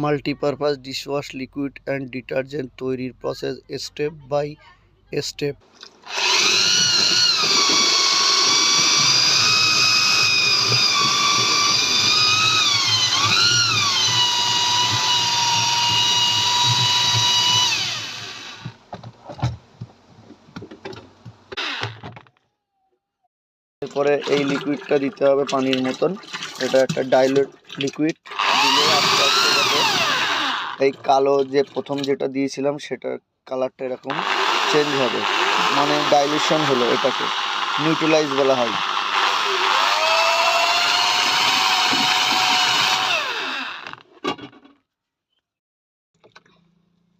Multipurpose dishwash liquid and detergent তৈরির process step by step এরপরে এই লিকুইডটা দিতে হবে পানির মতন। এটা একটা ডাইলুট লিকুইড দিলে এই কালো যে প্রথম যেটা দিয়েছিলাম, সেটার কালারটা এরকম চেঞ্জ হবে। মানে ডাইলুশন হলো এটাকে। নিউট্রালাইজ বলা হয়।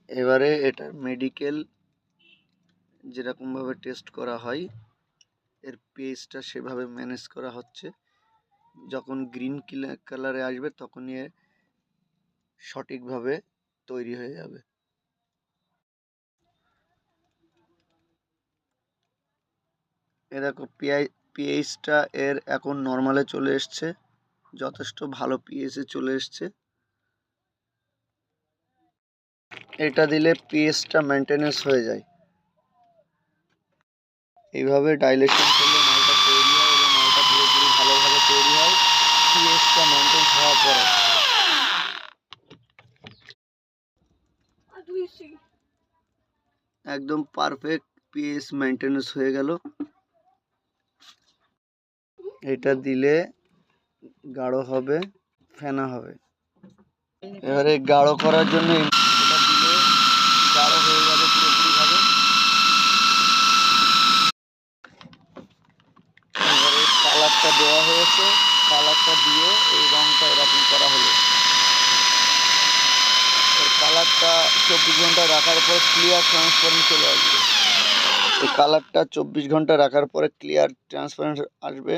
এবারে এটা মেডিকেল যেরকমভাবে টেস্ট করা হয়, এর পেজটা সেভাবে ম্যানেজ করা হচ্ছে। যখন গ্রিন কালারে আসবে, তখনই সঠিকভাবে তৈরি হয়ে যাবে। এ দেখো, পিআই, পিএইচটা এর এখন নর্মালে চলে এসছে। যথেষ্ট ভালো পিএইচে চলে এসছে। এটা দিলে পিএইচটা মেনটেনেন্স হয়ে যায়। এইভাবে ডাইলেশন করলে মালটা তৈরি হয় এবং মালটা পুরোপুরি ভালোভাবে তৈরি হয়। পিএইচটা মেনটেন হওয়ার পরে। একদম পারফেক্ট পিএইচ মেনটেনেন্স হয়ে গেল। এটা দিলে গাঢ় হবে, ফেনা হবে। এবারে গাঢ় করার জন্য দিলে হয়ে যাবে এবারে কালারটা দেওয়া হয়েছে। কালারটা দিয়ে এই রংটা এরকম করা হলো। কালারটা চব্বিশ ঘণ্টা রাখার পর ক্লিয়ার ট্রান্সপারেন্ট চলে আসবে। এই কালারটা চব্বিশ ঘণ্টা রাখার পরে ক্লিয়ার ট্রান্সপারেন্ট আসবে।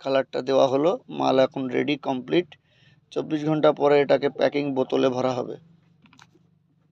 কালারটা দেওয়া হলো, মাল এখন রেডি কমপ্লিট চব্বিশ ঘণ্টা পরে এটাকে প্যাকিং বোতলে ভরা হবে।